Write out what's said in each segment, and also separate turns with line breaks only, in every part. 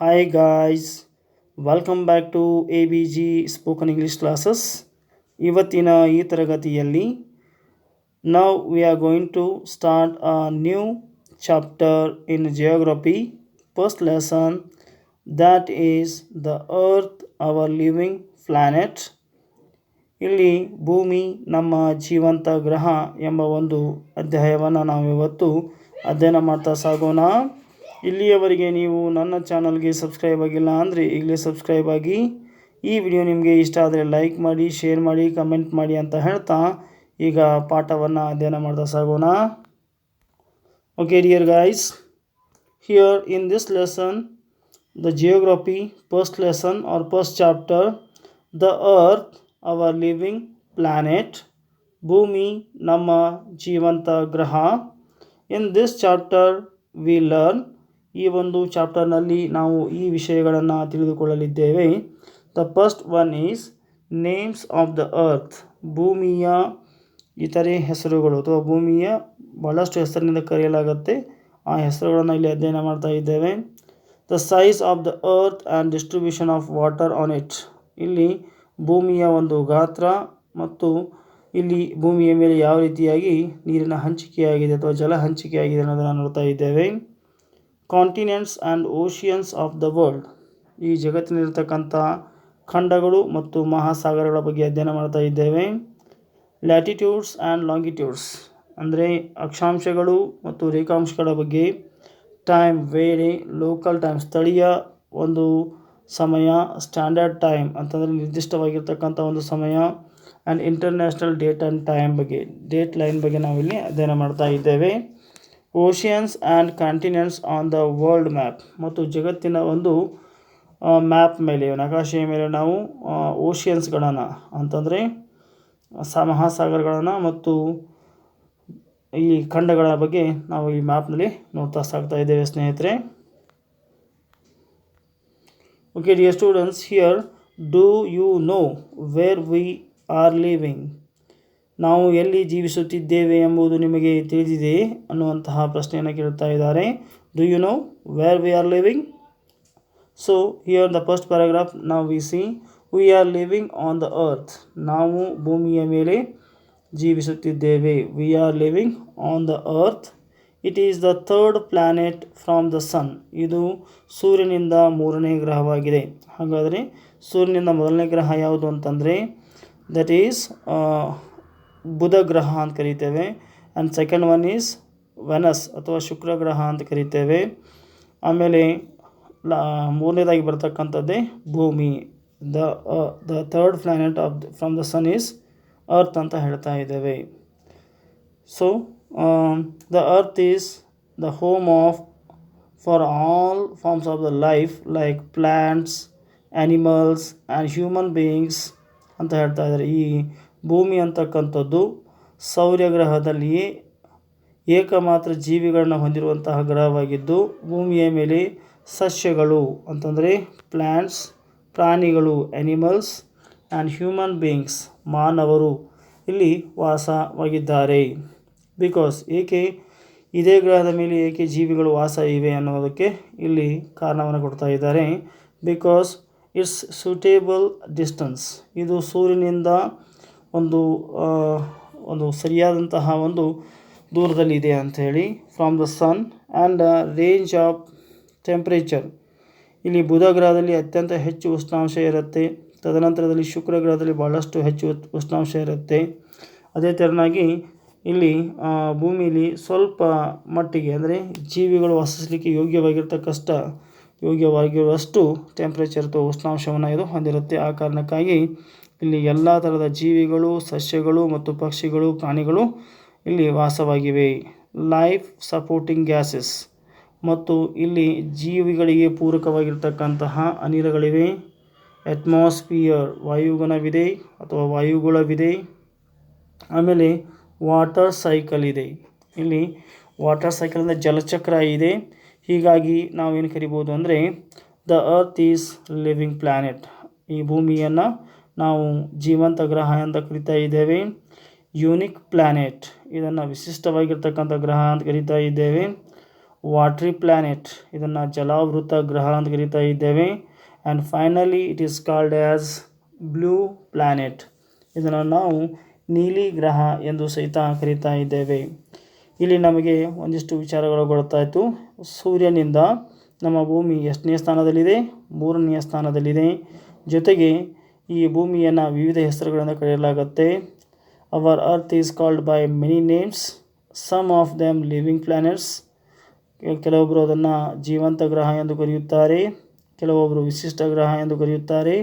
Hi guys, welcome back to ABG spoken English classes ಇವತ್ತಿನ ಈ ತರಗತಿಯಲ್ಲಿ ನಾವು we are going to start a new chapter in geography first lesson that is the earth our living planet ಇಲ್ಲಿ ಭೂಮಿ ನಮ್ಮ ಜೀವಂತ ಗ್ರಹ ಎಂಬ ಒಂದು ಅಧ್ಯಾಯವನ್ನು ನಾವು ಇವತ್ತು ಅಧ್ಯಯನ ಮಾಡ್ತಾ ಸಾಗೋಣ. ಇಲ್ಲಿಯವರೆಗೆ ನೀವು ನನ್ನ ಚಾನಲ್ಗೆ ಸಬ್ಸ್ಕ್ರೈಬ್ ಆಗಿಲ್ಲ ಅಂದರೆ ಈಗಲೇ ಸಬ್ಸ್ಕ್ರೈಬ್ ಆಗಿ ಈ ವಿಡಿಯೋ ನಿಮಗೆ ಇಷ್ಟ ಆದರೆ ಲೈಕ್ ಮಾಡಿ, ಶೇರ್ ಮಾಡಿ, ಕಮೆಂಟ್ ಮಾಡಿ ಅಂತ ಹೇಳ್ತಾ ಈಗ ಪಾಠವನ್ನು ಅಧ್ಯಯನ ಮಾಡ್ತಾ ಸಾಗೋಣ. Okay dear guys here in this lesson the geography first lesson or first chapter the earth our living planet ಭೂಮಿ, ನಮ್ಮ ಜೀವಂತ ಗ್ರಹ. In this chapter we learn ಈ ಒಂದು ಚಾಪ್ಟರ್ನಲ್ಲಿ ನಾವು ಈ ವಿಷಯಗಳನ್ನು ತಿಳಿದುಕೊಳ್ಳಲಿದ್ದೇವೆ. The first one is names of the earth ಭೂಮಿಯ ಇತರೆ ಹೆಸರುಗಳು ಅಥವಾ ಭೂಮಿಯ ಬಹಳಷ್ಟು ಹೆಸರಿನಿಂದ ಕರೆಯಲಾಗುತ್ತೆ. ಆ ಹೆಸರುಗಳನ್ನು ಇಲ್ಲಿ ಅಧ್ಯಯನ ಮಾಡ್ತಾ ಇದ್ದೇವೆ. The size of the earth and distribution of water on it ಇಲ್ಲಿ ಭೂಮಿಯ ಒಂದು ಗಾತ್ರ ಮತ್ತು ಇಲ್ಲಿ ಭೂಮಿಯ ಮೇಲೆ ಯಾವ ರೀತಿಯಾಗಿ ನೀರಿನ ಹಂಚಿಕೆಯಾಗಿದೆ ಅಥವಾ ಜಲ ಹಂಚಿಕೆಯಾಗಿದೆ ಅನ್ನೋದನ್ನು ನೋಡ್ತಾ ಇದ್ದೇವೆ. Continents and oceans of the world ಈ ಜಗತ್ತಿನಲ್ಲಿರ್ತಕ್ಕಂಥ ಖಂಡಗಳು ಮತ್ತು ಮಹಾಸಾಗರಗಳ ಬಗ್ಗೆ ಅಧ್ಯಯನ ಮಾಡ್ತಾ ಇದ್ದೇವೆ. ಲ್ಯಾಟಿಟ್ಯೂಡ್ಸ್ ಆ್ಯಂಡ್ ಲಾಂಗಿಟ್ಯೂಡ್ಸ್ ಅಂದರೆ ಅಕ್ಷಾಂಶಗಳು ಮತ್ತು ರೇಖಾಂಶಗಳ ಬಗ್ಗೆ. ಟೈಮ್ ವೇಳೆ ಲೋಕಲ್ ಟೈಮ್ ಸ್ಥಳೀಯ ಒಂದು ಸಮಯ ಸ್ಟ್ಯಾಂಡರ್ಡ್ ಟೈಮ್ ಅಂತಂದರೆ ನಿರ್ದಿಷ್ಟವಾಗಿರ್ತಕ್ಕಂಥ ಒಂದು ಸಮಯ and international date and time ಬಗ್ಗೆ ಡೇಟ್ ಲೈನ್ ಬಗ್ಗೆ ನಾವಿಲ್ಲಿ ಅಧ್ಯಯನ ಮಾಡ್ತಾ ಇದ್ದೇವೆ. Oceans and continents on the world map. ಮತ್ತು ಜಗತ್ತಿನ ಒಂದು ಮ್ಯಾಪ್ ಮೇಲೆ, ನಕಾಶೆಯ ಮೇಲೆ ನಾವು ಓಷಿಯನ್ಸ್ಗಳನ್ನು ಅಂತಂದರೆ, ಸ ಮಹಾಸಾಗರಗಳನ್ನು ಮತ್ತು ಈ ಖಂಡಗಳ ಬಗ್ಗೆ ನಾವು ಈ ಮ್ಯಾಪ್ನಲ್ಲಿ ನೋಡ್ತಾ ಸಾಗ್ತಾ ಇದ್ದೇವೆ ಸ್ನೇಹಿತರೆ. Okay dear students here do you know where we are living ನಾವು ಎಲ್ಲಿ ಜೀವಿಸುತ್ತಿದ್ದೇವೆ ಎಂಬುದು ನಿಮಗೆ ತಿಳಿದಿದೆ ಅನ್ನುವಂತಹ ಪ್ರಶ್ನೆಯನ್ನು ಕೇಳುತ್ತಾ ಇದ್ದಾರೆ. Do you know where we are living so here the first paragraph ನಾವು we see we are living on the earth ನಾವು ಭೂಮಿಯ ಮೇಲೆ ಜೀವಿಸುತ್ತಿದ್ದೇವೆ. We are living on the earth it is the third planet from the sun ಇದು ಸೂರ್ಯನಿಂದ ಮೂರನೇ ಗ್ರಹವಾಗಿದೆ. ಹಾಗಾದರೆ ಸೂರ್ಯನಿಂದ ಮೊದಲನೇ ಗ್ರಹ ಯಾವುದು ಅಂತಂದರೆ ದಟ್ ಈಸ್ ಬುಧ ಗ್ರಹ ಅಂತ ಕರಿತೇವೆ and second one is Venus ಅಥವಾ ಶುಕ್ರ ಗ್ರಹ ಅಂತ ಕರಿತೇವೆ ಆಮೇಲೆ, ಲಾ, ಮೂರನೇದಾಗಿ ಬರ್ತಕ್ಕಂಥದ್ದೇ ಭೂಮಿ. The the third planet of from the sun is earth ಅಂತ ಹೇಳ್ತಾ ಇದ್ದೇವೆ. So the earth is the home of for all forms of the life like plants animals and human beings ಅಂತ ಹೇಳ್ತಾ ಇದ್ದಾರೆ. ಈ ಭೂಮಿ ಅಂತಕ್ಕಂಥದ್ದು ಸೌರ್ಯಗ್ರಹದಲ್ಲಿಯೇ ಏಕಮಾತ್ರ ಜೀವಿಗಳನ್ನ ಹೊಂದಿರುವಂತಹ ಗ್ರಹವಾಗಿದ್ದು, ಭೂಮಿಯ ಮೇಲೆ ಸಸ್ಯಗಳು ಅಂತಂದರೆ ಪ್ಲ್ಯಾಂಟ್ಸ್ ಪ್ರಾಣಿಗಳು ಆ್ಯನಿಮಲ್ಸ್ ಆ್ಯಂಡ್ ಹ್ಯೂಮನ್ ಬೀಯಿಂಗ್ಸ್ ಮಾನವರು ಇಲ್ಲಿ ವಾಸವಾಗಿದ್ದಾರೆ. ಬಿಕಾಸ್ ಏಕೆ ಇದೇ ಗ್ರಹದ ಮೇಲೆ ಏಕೆ ಜೀವಿಗಳು ವಾಸ ಇವೆ ಅನ್ನೋದಕ್ಕೆ ಇಲ್ಲಿ ಕಾರಣವನ್ನು ಕೊಡ್ತಾ ಇದ್ದಾರೆ. ಬಿಕಾಸ್ ಇಟ್ಸ್ ಸೂಟೇಬಲ್ ಡಿಸ್ಟೆನ್ಸ್ ಇದು ಸೂರ್ಯನಿಂದ ಒಂದು ಒಂದು ಸರಿಯಾದಂತಹ ಒಂದು ದೂರದಲ್ಲಿದೆ ಅಂಥೇಳಿ from the sun and range of temperature ಇಲ್ಲಿ ಬುಧ ಗ್ರಹದಲ್ಲಿ ಅತ್ಯಂತ ಹೆಚ್ಚು ಉಷ್ಣಾಂಶ ಇರುತ್ತೆ. ತದನಂತರದಲ್ಲಿ ಶುಕ್ರ ಗ್ರಹದಲ್ಲಿ ಭಾಳಷ್ಟು ಹೆಚ್ಚು ಉಷ್ಣಾಂಶ ಇರುತ್ತೆ. ಅದೇ ತೆರನಾಗಿ ಇಲ್ಲಿ ಭೂಮಿಯಲ್ಲಿ ಸ್ವಲ್ಪ ಮಟ್ಟಿಗೆ, ಅಂದರೆ ಜೀವಿಗಳು ವಾಸಿಸಲಿಕ್ಕೆ ಯೋಗ್ಯವಾಗಿರ್ತಕ್ಕಷ್ಟ, ಯೋಗ್ಯವಾಗಿರುವಷ್ಟು ಟೆಂಪ್ರೇಚರ್ ಅಥವಾ ಉಷ್ಣಾಂಶವನ್ನು ಇದು ಹೊಂದಿರುತ್ತೆ. ಆ ಕಾರಣಕ್ಕಾಗಿ ಇಲ್ಲಿ ಎಲ್ಲ ಥರದ ಜೀವಿಗಳು, ಸಸ್ಯಗಳು ಮತ್ತು ಪಕ್ಷಿಗಳು, ಪ್ರಾಣಿಗಳು ಇಲ್ಲಿ ವಾಸವಾಗಿವೆ. ಲೈಫ್ ಸಪೋರ್ಟಿಂಗ್ ಗ್ಯಾಸಸ್ ಮತ್ತು ಇಲ್ಲಿ ಜೀವಿಗಳಿಗೆ ಪೂರಕವಾಗಿರ್ತಕ್ಕಂತಹ ಅನಿಲಗಳಿವೆ. ಅಟ್ಮಾಸ್ಫಿಯರ್ ವಾಯುಗುಣವಿದೆ ಅಥವಾ ವಾಯುಗುಳವಿದೆ. ಆಮೇಲೆ ವಾಟರ್ ಸೈಕಲ್ ಇದೆ. ಇಲ್ಲಿ ವಾಟರ್ ಸೈಕಲ್ ಅಂದರೆ ಜಲಚಕ್ರ ಇದೆ. ಹೀಗಾಗಿ ನಾವು ಏನು ಕರಿಬೋದು ಅಂದರೆ the earth is living planet ಈ ಭೂಮಿಯನ್ನು ನಾವು ಜೀವಂತ ಗ್ರಹ ಅಂತ ಕರಿತಾ ಇದ್ದೇವೆ. ಯೂನಿಕ್ ಪ್ಲ್ಯಾನೆಟ್ ಇದನ್ನು ವಿಶಿಷ್ಟವಾಗಿರ್ತಕ್ಕಂಥ ಗ್ರಹ ಅಂತ ಕರಿತಾ ಇದ್ದೇವೆ. ವಾಟ್ರಿ ಪ್ಲ್ಯಾನೆಟ್ ಇದನ್ನು ಜಲಾವೃತ ಗ್ರಹ ಅಂತ ಕರಿತಾ ಇದ್ದೇವೆ. And finally it is called as blue planet ಇದನ್ನು ನಾವು ನೀಲಿ ಗ್ರಹ ಎಂದು ಸಹಿತ ಕರೀತಾ ಇದ್ದೇವೆ. ಇಲ್ಲಿ ನಮಗೆ ಒಂದಿಷ್ಟು ವಿಚಾರಗಳು ಗೊತ್ತಾಯಿತು ಸೂರ್ಯನಿಂದ ನಮ್ಮ ಭೂಮಿ ಎಷ್ಟನೇ ಸ್ಥಾನದಲ್ಲಿದೆ? ಮೂರನೆಯ ಸ್ಥಾನದಲ್ಲಿದೆ. ಜೊತೆಗೆ ಈ ಭೂಮಿಯನ್ನು ವಿವಿಧ ಹೆಸರುಗಳಿಂದ ಕರೆಯಲಾಗುತ್ತೆ. Our earth is called by many names some of them living planets ಕೆಲವೊಬ್ಬರು ಅದನ್ನು ಜೀವಂತ ಗ್ರಹ ಎಂದು ಕರೆಯುತ್ತಾರೆ ಕೆಲವೊಬ್ಬರು ವಿಶಿಷ್ಟ ಗ್ರಹ ಎಂದು ಕರೆಯುತ್ತಾರೆ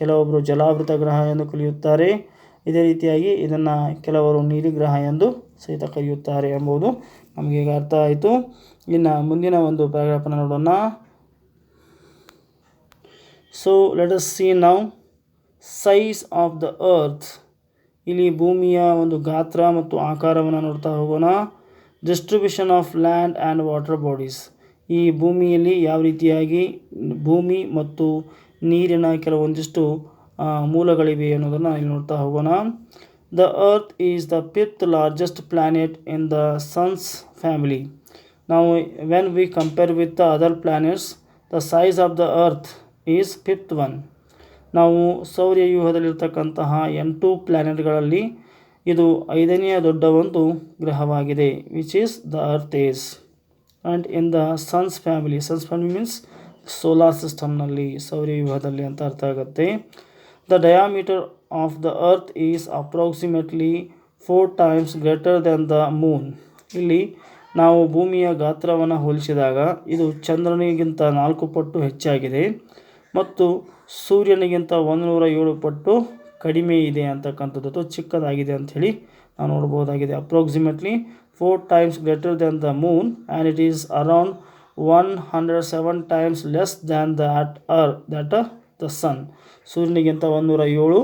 ಕೆಲವೊಬ್ಬರು ಜಲಾವೃತ ಗ್ರಹ ಎಂದು ಕರೆಯುತ್ತಾರೆ. ಇದೇ ರೀತಿಯಾಗಿ ಇದನ್ನು ಕೆಲವರು ನೀಲಿ ಗ್ರಹ ಎಂದು ಸಹಿತ ಕರೆಯುತ್ತಾರೆ ಎಂಬುದು ನಮಗೆ ಈಗ ಅರ್ಥ ಆಯಿತು. ಇನ್ನು ಮುಂದಿನ ಒಂದು ಪ್ಯಾರಾಗ್ರಾಫನ್ನು ನೋಡೋಣ. ಸೊ ಲೆಟ್ ಅಸ್ ಸೀ ನಾವು ಸೈಜ್ ಆಫ್ ದ ಅರ್ತ್ ಇಲ್ಲಿ ಭೂಮಿಯ ಒಂದು ಗಾತ್ರ ಮತ್ತು ಆಕಾರವನ್ನು ನೋಡ್ತಾ ಹೋಗೋಣ. Distribution of land and water bodies ಈ ಭೂಮಿಯಲ್ಲಿ ಯಾವ ರೀತಿಯಾಗಿ ಭೂಮಿ ಮತ್ತು ನೀರಿನ ಕೆಲವೊಂದಿಷ್ಟು ಮೂಲಗಳಿವೆ ಅನ್ನೋದನ್ನು ಇಲ್ಲಿ ನೋಡ್ತಾ ಹೋಗೋಣ. The earth is the fifth largest planet in the sun's family ನಾವು when we compare with the other planets the size of the earth is fifth one ನಾವು ಸೌರವ್ಯೂಹದಲ್ಲಿರ್ತಕ್ಕಂತಹ ಎಂಟು ಪ್ಲ್ಯಾನೆಟ್ಗಳಲ್ಲಿ ಇದು ಐದನೆಯ ದೊಡ್ಡ ಒಂದು ಗ್ರಹವಾಗಿದೆ which is the earth is and in the sun's family sun's family means solar ಸಿಸ್ಟಮ್ನಲ್ಲಿ ಸೌರವ್ಯೂಹದಲ್ಲಿ ಅಂತ ಅರ್ಥ ಆಗುತ್ತೆ. The diameter of the earth is approximately four times greater than the moon ಇಲ್ಲಿ ನಾವು ಭೂಮಿಯ ಗಾತ್ರವನ್ನು ಹೋಲಿಸಿದಾಗ ಇದು ಚಂದ್ರನಿಗಿಂತ ನಾಲ್ಕು ಪಟ್ಟು ಹೆಚ್ಚಾಗಿದೆ. ಮತ್ತು ಸೂರ್ಯನಿಗಿಂತ ಒಂದು ನೂರ ಏಳು ಪಟ್ಟು ಕಡಿಮೆ ಇದೆ ಅಂತಕ್ಕಂಥದ್ದು ಚಿಕ್ಕದಾಗಿದೆ ಅಂಥೇಳಿ ನಾವು ನೋಡ್ಬೋದಾಗಿದೆ. Approximately four times greater than the moon and it is around one hundred seven times less than the that uh that the sun ಸೂರ್ಯನಿಗಿಂತ ಒಂದೂರ ಏಳು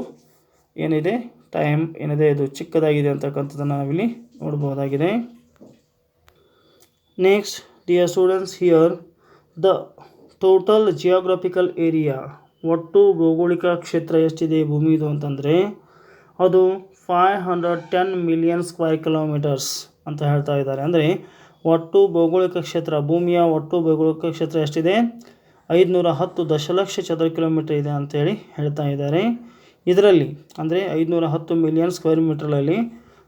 ಏನಿದೆ? ಟೈಮ್ ಏನಿದೆ? ಇದು ಚಿಕ್ಕದಾಗಿದೆ ಅಂತಕ್ಕಂಥದ್ದನ್ನು ನಾವಿಲ್ಲಿ ನೋಡ್ಬೋದಾಗಿದೆ. Next dear students here the total geographical area ಒಟ್ಟು ಭೌಗೋಳಿಕ ಕ್ಷೇತ್ರ ಎಷ್ಟಿದೆ ಭೂಮಿದು ಅಂತಂದರೆ ಅದು five hundred ten million square kilometres ಅಂತ ಹೇಳ್ತಾ ಇದ್ದಾರೆ. ಅಂದರೆ ಒಟ್ಟು ಭೌಗೋಳಿಕ ಕ್ಷೇತ್ರ, ಭೂಮಿಯ ಒಟ್ಟು ಭೌಗೋಳಿಕ ಕ್ಷೇತ್ರ ಎಷ್ಟಿದೆ? ಐದುನೂರ ಹತ್ತು ದಶಲಕ್ಷ ಚದರ ಕಿಲೋಮೀಟರ್ ಇದೆ ಅಂತೇಳಿ ಹೇಳ್ತಾ ಇದ್ದಾರೆ. ಇದರಲ್ಲಿ ಅಂದರೆ ಐದುನೂರ ಹತ್ತು ಮಿಲಿಯನ್ ಸ್ಕ್ವೇರ್ ಮೀಟ್ರಲ್ಲಿ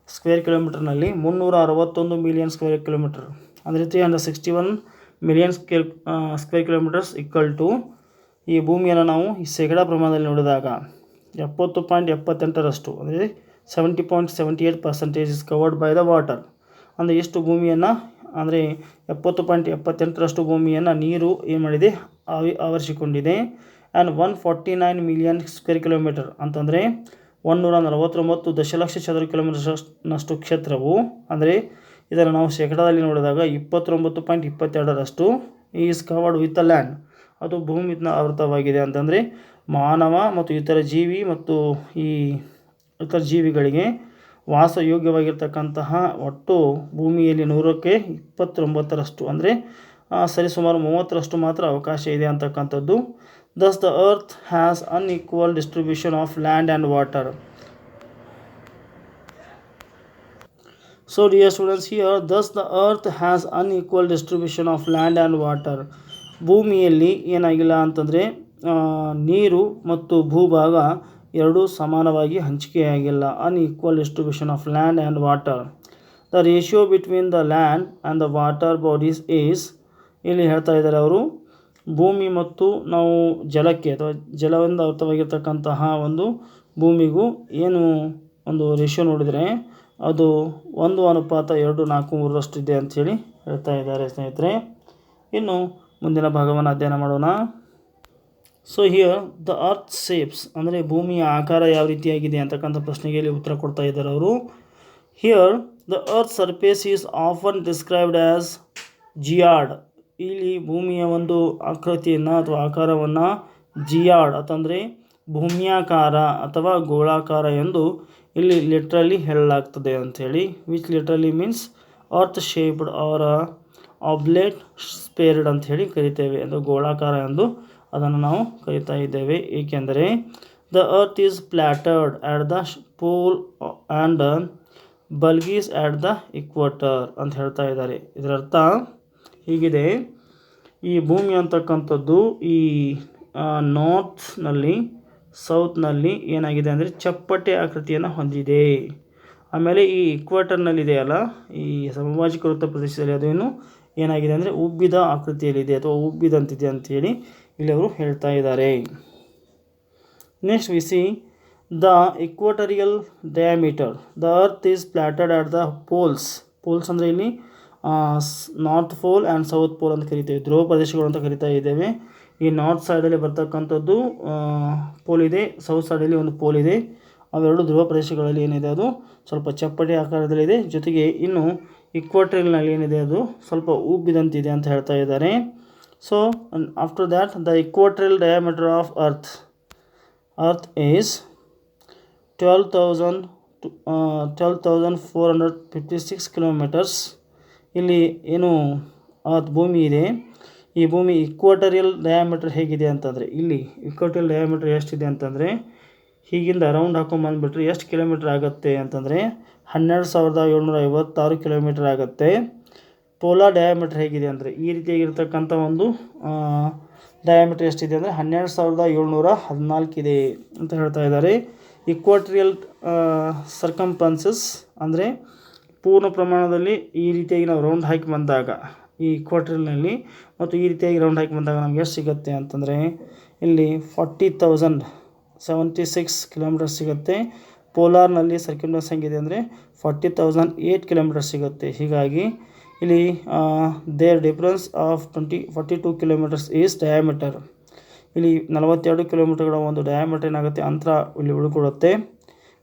ಸ್ಕ್ವೇರ್ ಕಿಲೋಮೀಟರ್ನಲ್ಲಿ ಮುನ್ನೂರ ಅರವತ್ತೊಂದು ಮಿಲಿಯನ್ ಸ್ಕ್ವೇರ್ ಕಿಲೋಮೀಟರ್ ಅಂದರೆ three hundred sixty one million square square kilometres equal to ಈ ಭೂಮಿಯನ್ನು ನಾವು ಈ ಶೇಕಡಾ ಪ್ರಮಾಣದಲ್ಲಿ ನೋಡಿದಾಗ ಎಪ್ಪತ್ತು ಪಾಯಿಂಟ್ ಎಪ್ಪತ್ತೆಂಟರಷ್ಟು, ಅಂದರೆ seventy point seventy eight percentage is covered by the water ಅಂದರೆ ಎಷ್ಟು ಭೂಮಿಯನ್ನು, ಅಂದರೆ ಎಪ್ಪತ್ತು ಪಾಯಿಂಟ್ ಎಪ್ಪತ್ತೆಂಟರಷ್ಟು ಭೂಮಿಯನ್ನು ನೀರು ಏನು ಮಾಡಿದೆ, ಆವಿ, ಆವರಿಸಿಕೊಂಡಿದೆ. And one forty nine million square kilometre ಅಂತಂದರೆ ಒಂದುನೂರ ನಲವತ್ತೊಂಬತ್ತು ದಶಲಕ್ಷ ಚದರ ಕಿಲೋಮೀಟರ್ನಷ್ಟು ಕ್ಷೇತ್ರವು, ಅಂದರೆ ಇದನ್ನು ನಾವು ಶೇಕಡಾದಲ್ಲಿ ನೋಡಿದಾಗ ಇಪ್ಪತ್ತೊಂಬತ್ತು point ಇಪ್ಪತ್ತೆರಡರಷ್ಟು is covered with the land ಅದು ಭೂಮಿಯಿಂದ ಆವೃತವಾಗಿದೆ ಅಂತಂದರೆ ಮಾನವ ಮತ್ತು ಇತರ ಜೀವಿ ಮತ್ತು ಈ ಇತರ ಜೀವಿಗಳಿಗೆ ವಾಸಯೋಗ್ಯವಾಗಿರ್ತಕ್ಕಂತಹ ಒಟ್ಟು ಭೂಮಿಯಲ್ಲಿ ನೂರಕ್ಕೆ ಇಪ್ಪತ್ತೊಂಬತ್ತರಷ್ಟು ಅಂದರೆ ಸರಿಸುಮಾರು ಮೂವತ್ತರಷ್ಟು ಮಾತ್ರ ಅವಕಾಶ ಇದೆ ಅಂತಕ್ಕಂಥದ್ದು. Thus the earth has unequal distribution of land and water so dear students here thus the earth has unequal distribution of land and water ಭೂಮಿಯಲ್ಲಿ ಏನಾಗಿಲ್ಲ ಅಂತಂದರೆ ನೀರು ಮತ್ತು ಭೂಭಾಗ ಎರಡೂ ಸಮಾನವಾಗಿ ಹಂಚಿಕೆಯಾಗಿಲ್ಲ. Unequal distribution of land and water the ratio between the land and the water bodies is ಇಲ್ಲಿ ಹೇಳ್ತಾ ಇದ್ದಾರೆ ಅವರು, ಭೂಮಿ ಮತ್ತು ನಾವು ಜಲಕ್ಕೆ, ಅಥವಾ ಜಲದಿಂದ ಅರ್ಥವಾಗಿರ್ತಕ್ಕಂತಹ ಒಂದು ಭೂಮಿಗೂ ಏನು ಒಂದು ರೇಷಿಯೋ ನೋಡಿದರೆ, ಅದು ಒಂದು ಅನುಪಾತ ಎರಡು ನಾಲ್ಕು ಮೂರರಷ್ಟು ಇದೆ ಅಂಥೇಳಿ ಹೇಳ್ತಾ ಇದ್ದಾರೆ ಸ್ನೇಹಿತರೆ. ಇನ್ನು ಮುಂದಿನ ಭಾಗವನ್ನು ಅಧ್ಯಯನ ಮಾಡೋಣ. So here the earth shapes ಅಂದರೆ ಭೂಮಿಯ ಆಕಾರ ಯಾವ ರೀತಿಯಾಗಿದೆ ಅಂತಕ್ಕಂಥ ಪ್ರಶ್ನೆಗೆ ಇಲ್ಲಿ ಉತ್ತರ ಕೊಡ್ತಾ ಇದ್ದಾರೆ ಅವರು. Here the earth surface is often described as geoid ಇಲ್ಲಿ ಭೂಮಿಯ ಒಂದು ಆಕೃತಿಯನ್ನು ಅಥವಾ ಆಕಾರವನ್ನು ಜಿಯಾಡ್ ಅಂತಂದರೆ ಭೂಮಿಯಾಕಾರ ಅಥವಾ ಗೋಳಾಕಾರ ಎಂದು ಇಲ್ಲಿ ಲಿಟ್ರಲಿ ಹೇಳಲಾಗ್ತದೆ ಅಂಥೇಳಿ which literally means earth shaped or oblate spheroid ಅಂತ ಹೇಳಿ ಕರಿತೇವೆ. ಅದು ಗೋಳಾಕಾರ ಎಂದು ಅದನ್ನು ನಾವು ಕರಿತಾ ಇದ್ದೇವೆ. ಏಕೆಂದರೆ the earth is flattened at the pole and bulges at the equator ಅಂತ ಹೇಳ್ತಾ ಇದ್ದಾರೆ. ಇದರರ್ಥ ಹೀಗಿದೆ. ಈ ಭೂಮಿ ಅಂತಕ್ಕಂಥದ್ದು ಈ ನಾರ್ತ್ನಲ್ಲಿ ಸೌತ್ನಲ್ಲಿ ಏನಾಗಿದೆ ಅಂದರೆ ಚಪ್ಪಟೆ ಆಕೃತಿಯನ್ನು ಹೊಂದಿದೆ. ಆಮೇಲೆ ಈ ಇಕ್ವಟರ್ನಲ್ಲಿದೆಯಲ್ಲ ಈ ಸಮಾಜಿಕ ವೃತ್ತ ಪ್ರದೇಶದಲ್ಲಿ ಅದೇನು? ಏನಾಗಿದೆ ಅಂದರೆ ಉಬ್ಬಿದ ಆಕೃತಿಯಲ್ಲಿದೆ ಅಥವಾ ಉಬ್ಬಿದಂತಿದೆ ಅಂತೇಳಿ ಇಲ್ಲಿ ಅವರು ಹೇಳ್ತಾ ಇದ್ದಾರೆ. Next we see the equatorial diameter the earth is flattened at the poles poles ಅಂದರೆ ಇಲ್ಲಿ north pole and south pole ಅಂತ ಕರಿತೇವೆ ಧ್ರುವ ಪ್ರದೇಶಗಳು ಅಂತ ಕರಿತಾ ಇದ್ದೇವೆ. ಈ ನಾರ್ತ್ ಸೈಡಲ್ಲಿ ಬರ್ತಕ್ಕಂಥದ್ದು ಪೋಲ್ ಇದೆ. ಸೌತ್ ಸೈಡಲ್ಲಿ ಒಂದು ಪೋಲ್ ಇದೆ. ಅವೆರಡು ಧ್ರುವ ಪ್ರದೇಶಗಳಲ್ಲಿ ಏನಿದೆ ಅದು? ಸ್ವಲ್ಪ ಚಪ್ಪಟೆ ಆಕಾರದಲ್ಲಿದೆ. ಜೊತೆಗೆ ಇನ್ನು ಇಕ್ವಾಟ್ರಿಯಲ್ನಲ್ಲಿ ಏನಿದೆ ಅದು? ಸ್ವಲ್ಪ ಉಬ್ಬಿದಂತಿದೆ ಅಂತ ಹೇಳ್ತಾ ಇದ್ದಾರೆ. So after that the equatorial diameter of earth earth is twelve thousand twelve thousand four hundred fifty six kilometres ಇಲ್ಲಿ ಏನು ಅರ್ತ್ ಭೂಮಿ ಇದೆ. ಈ ಭೂಮಿ ಇಕ್ವಾಟರಿಯಲ್ ಡಯಾಮೀಟರ್ ಹೇಗಿದೆ ಅಂತಂದರೆ, ಇಲ್ಲಿ ಇಕ್ವಾಟರಿಯಲ್ ಡಯಾಮೀಟರ್ ಎಷ್ಟಿದೆ ಅಂತಂದರೆ, ಹೀಗಿಂದ ರೌಂಡ್ ಹಾಕೊಂಬಂದ್ಬಿಟ್ರೆ ಎಷ್ಟು ಕಿಲೋಮೀಟ್ರ್ ಆಗುತ್ತೆ ಅಂತಂದರೆ ಹನ್ನೆರಡು ಸಾವಿರದ ಏಳ್ನೂರ ಐವತ್ತಾರು ಕಿಲೋಮೀಟ್ರ್ ಆಗುತ್ತೆ. ಪೋಲಾ ಡಯಾಮೀಟ್ರ್ ಹೇಗಿದೆ ಅಂದರೆ ಈ ರೀತಿಯಾಗಿರ್ತಕ್ಕಂಥ ಒಂದು ಡಯಾಮೀಟ್ರ್ ಎಷ್ಟಿದೆ ಅಂದರೆ ಹನ್ನೆರಡು ಸಾವಿರದ ಏಳ್ನೂರ ಹದಿನಾಲ್ಕಿದೆ ಅಂತ ಹೇಳ್ತಾ ಇದ್ದಾರೆ. ಇಕ್ವಾಟ್ರಿಯಲ್ ಸರ್ಕಂಪನ್ಸಸ್ ಅಂದರೆ ಪೂರ್ಣ ಪ್ರಮಾಣದಲ್ಲಿ ಈ ರೀತಿಯಾಗಿ ನಾವು ರೌಂಡ್ ಹಾಕಿ ಬಂದಾಗ, ಈ ಕ್ವಾರ್ಟರ್ನಲ್ಲಿ ಮತ್ತು ಈ ರೀತಿಯಾಗಿ ರೌಂಡ್ ಹಾಕಿ ಬಂದಾಗ ನಮ್ಗೆ ಎಷ್ಟು ಸಿಗುತ್ತೆ ಅಂತಂದರೆ ಇಲ್ಲಿ forty thousand seventy six kilometre ಸಿಗುತ್ತೆ. ಪೋಲಾರ್ನಲ್ಲಿ ಸರ್ಕ್ಯುಲೆನ್ಸ್ ಹೆಂಗಿದೆ ಅಂದರೆ ಫಾರ್ಟಿ ತೌಸಂಡ್ ಏಯ್ಟ್ ಕಿಲೋಮೀಟರ್ ಸಿಗುತ್ತೆ. ಹೀಗಾಗಿ ಇಲ್ಲಿ there difference of twenty forty two kilometres is diameter ಇಲ್ಲಿ ನಲವತ್ತೆರಡು ಕಿಲೋಮೀಟರ್ಗಳ ಒಂದು ಡಯಾಮೀಟರ್ ಏನಾಗುತ್ತೆ ಅಂತರ ಇಲ್ಲಿ ಉಳ್ಕೊಡುತ್ತೆ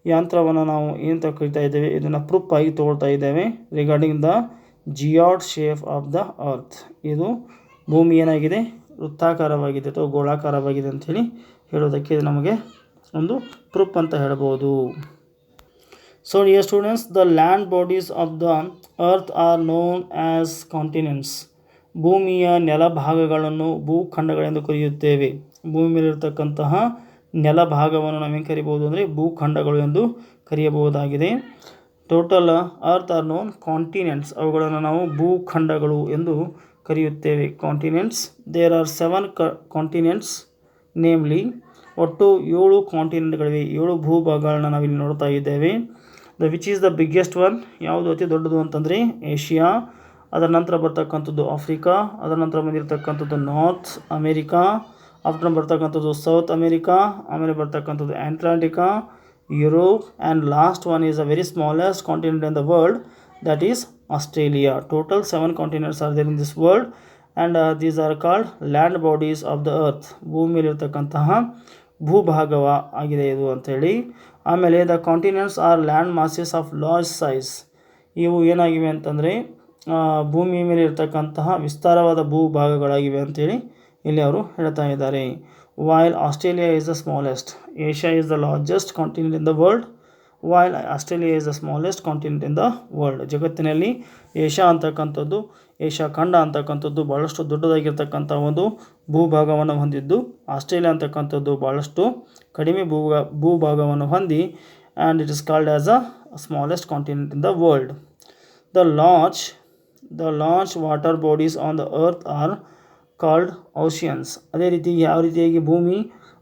ಈ ಅಂತರವನ್ನು ನಾವು ಏನಂತ ಕರಿತಾ ಇದ್ದೇವೆ? ಇದನ್ನು ಪ್ರೂಫ್ ಆಗಿ ತೊಗೊಳ್ತಾ ಇದ್ದೇವೆ regarding the geoid shape of the earth ಇದು ಭೂಮಿ ಏನಾಗಿದೆ? ವೃತ್ತಾಕಾರವಾಗಿದೆ ಅಥವಾ ಗೋಳಾಕಾರವಾಗಿದೆ ಅಂಥೇಳಿ ಹೇಳೋದಕ್ಕೆ ಇದು ನಮಗೆ ಒಂದು ಪ್ರೂಫ್ ಅಂತ ಹೇಳ್ಬೋದು. So dear students the land bodies of the earth are known as continents ಭೂಮಿಯ ನೆಲಭಾಗಗಳನ್ನು ಭೂಖಂಡಗಳೆಂದು ಕರೆಯುತ್ತೇವೆ. ಭೂಮಿ ಮೇಲಿರ್ತಕ್ಕಂತಹ ನೆಲಭಾಗವನ್ನು ನಾವೇನು ಕರಿಬೋದು ಅಂದರೆ ಭೂಖಂಡಗಳು ಎಂದು ಕರೆಯಬಹುದಾಗಿದೆ. Total earth are known continents ಅವುಗಳನ್ನು ನಾವು ಭೂಖಂಡಗಳು ಎಂದು ಕರೆಯುತ್ತೇವೆ. ಕಾಂಟಿನೆಂಟ್ಸ್ ದೇರ್ ಆರ್ ಸೆವೆನ್ ಕ ಕಾಂಟಿನೆಂಟ್ಸ್ ನೇಮ್ಲಿ ಒಟ್ಟು ಏಳು ಕಾಂಟಿನೆಂಟ್ಗಳಿವೆ, ಏಳು ಭೂಭಾಗಗಳನ್ನ ನಾವಿಲ್ಲಿ ನೋಡ್ತಾ ಇದ್ದೇವೆ. The which is the biggest one ಯಾವುದು ಅತಿ ದೊಡ್ಡದು ಅಂತಂದರೆ ಏಷ್ಯಾ. ಅದರ ನಂತರ ಬರ್ತಕ್ಕಂಥದ್ದು ಆಫ್ರಿಕಾ. ಅದರ ನಂತರ ಬಂದಿರತಕ್ಕಂಥದ್ದು ನಾರ್ತ್ ಅಮೇರಿಕಾ. ಆಫ್ಟರ್ ಬರ್ತಕ್ಕಂಥದ್ದು ಸೌತ್ ಅಮೇರಿಕಾ. ಆಮೇಲೆ ಬರ್ತಕ್ಕಂಥದ್ದು Antarctica. Europe. And last one is a very smallest continent in the world that is Australia. Total seven continents are there in this world and these are called land bodies of the earth ಭೂಮಿಯಲ್ಲಿರ್ತಕ್ಕಂತಹ ಭೂಭಾಗವ ಆಗಿದೆ ಇದು ಅಂಥೇಳಿ ಆಮೇಲೆ the continents are land masses of large size ಇವು ಏನಾಗಿವೆ ಅಂತಂದರೆ ಭೂಮಿ ಮೇಲೆ ಇರತಕ್ಕಂತಹ ವಿಸ್ತಾರವಾದ ಭೂಭಾಗಗಳಾಗಿವೆ ಅಂಥೇಳಿ ಇಲ್ಲಿ ಅವರು ಹೇಳ್ತಾ ಇದ್ದಾರೆ. While Australia is the smallest Asia is the largest continent in the world while Australia is the smallest continent in the world ಜಗತ್ತಿನಲ್ಲಿ ಏಷ್ಯಾ ಅಂತಕ್ಕಂಥದ್ದು, ಏಷ್ಯಾ ಖಂಡ ಅಂತಕ್ಕಂಥದ್ದು ಭಾಳಷ್ಟು ದೊಡ್ಡದಾಗಿರ್ತಕ್ಕಂಥ ಒಂದು ಭೂಭಾಗವನ್ನು ಹೊಂದಿದ್ದು, ಆಸ್ಟ್ರೇಲಿಯಾ ಅಂತಕ್ಕಂಥದ್ದು ಭಾಳಷ್ಟು ಕಡಿಮೆ ಭೂ ಭೂಭಾಗವನ್ನು ಹೊಂದಿ and it is called as a smallest continent in the world the large the large water bodies on the earth are called oceans ಅದೇ ರೀತಿ ಯಾವ ರೀತಿಯಾಗಿ ಭೂಮಿ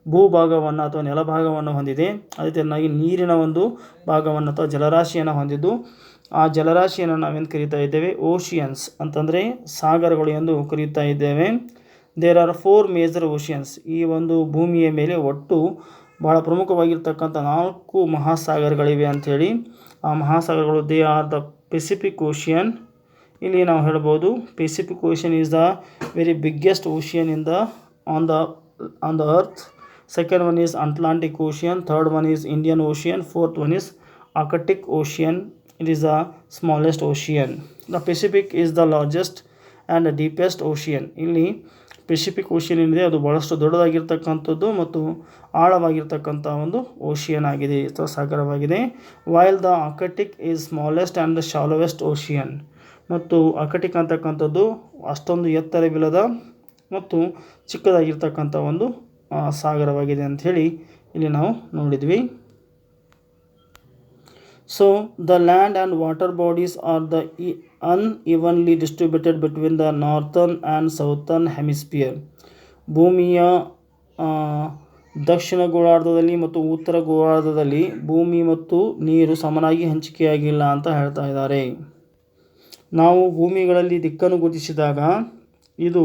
ಭೂಭಾಗವನ್ನು ಅಥವಾ ನೆಲಭಾಗವನ್ನು ಹೊಂದಿದೆ. ಅದೇ ತೆರನಾಗಿ ನೀರಿನ ಒಂದು ಭಾಗವನ್ನು ಅಥವಾ ಜಲರಾಶಿಯನ್ನು ಹೊಂದಿದ್ದು. ಆ ಜಲರಾಶಿಯನ್ನು ನಾವೇನು ಕರೀತಾ ಇದ್ದೇವೆ? ಓಷಿಯನ್ಸ್ ಅಂತಂದರೆ ಸಾಗರಗಳು ಎಂದು ಕರೆಯುತ್ತಾ ಇದ್ದೇವೆ. There are four major oceans ಈ ಒಂದು ಭೂಮಿಯ ಮೇಲೆ ಒಟ್ಟು ಭಾಳ ಪ್ರಮುಖವಾಗಿರ್ತಕ್ಕಂಥ ನಾಲ್ಕು ಮಹಾಸಾಗರಗಳಿವೆ ಅಂಥೇಳಿ ಆ ಮಹಾಸಾಗರಗಳು they are the Pacific Ocean ಇಲ್ಲಿ ನಾವು ಹೇಳ್ಬೋದು Pacific Ocean is the very biggest ocean in the on the on the earth second one is Atlantic Ocean third one is Indian Ocean fourth one is Arctic ocean it is the smallest ocean the Pacific is the largest and deepest ocean ಇಲ್ಲಿ Pacific Ocean ಏನಿದೆ, ಅದು ಭಾಳಷ್ಟು ದೊಡ್ಡದಾಗಿರ್ತಕ್ಕಂಥದ್ದು ಮತ್ತು ಆಳವಾಗಿರ್ತಕ್ಕಂಥ ಒಂದು ocean ಆಗಿದೆ ಸಾಗರವಾಗಿದೆ while the Arctic is smallest and the shallowest ocean ಮತ್ತು ಅಕಟಿಕ್ ಅಂತಕ್ಕಂಥದ್ದು ಅಷ್ಟೊಂದು ಎತ್ತರವಿಲ್ಲದ ಮತ್ತು ಚಿಕ್ಕದಾಗಿರ್ತಕ್ಕಂಥ ಒಂದು ಸಾಗರವಾಗಿದೆ ಅಂಥೇಳಿ ಇಲ್ಲಿ ನಾವು ನೋಡಿದ್ವಿ. So the land and water bodies are the unevenly distributed between the northern and southern hemisphere ಭೂಮಿಯ ದಕ್ಷಿಣ ಗೋಳಾರ್ಧದಲ್ಲಿ ಮತ್ತು ಉತ್ತರ ಗೋಳಾರ್ಧದಲ್ಲಿ ಭೂಮಿ ಮತ್ತು ನೀರು ಸಮನಾಗಿ ಹಂಚಿಕೆಯಾಗಿಲ್ಲ ಅಂತ ಹೇಳ್ತಾ ಇದ್ದಾರೆ. ನಾವು ಭೂಮಿಗಳಲ್ಲಿ ದಿಕ್ಕನ್ನು ಗುರುತಿಸಿದಾಗ ಇದು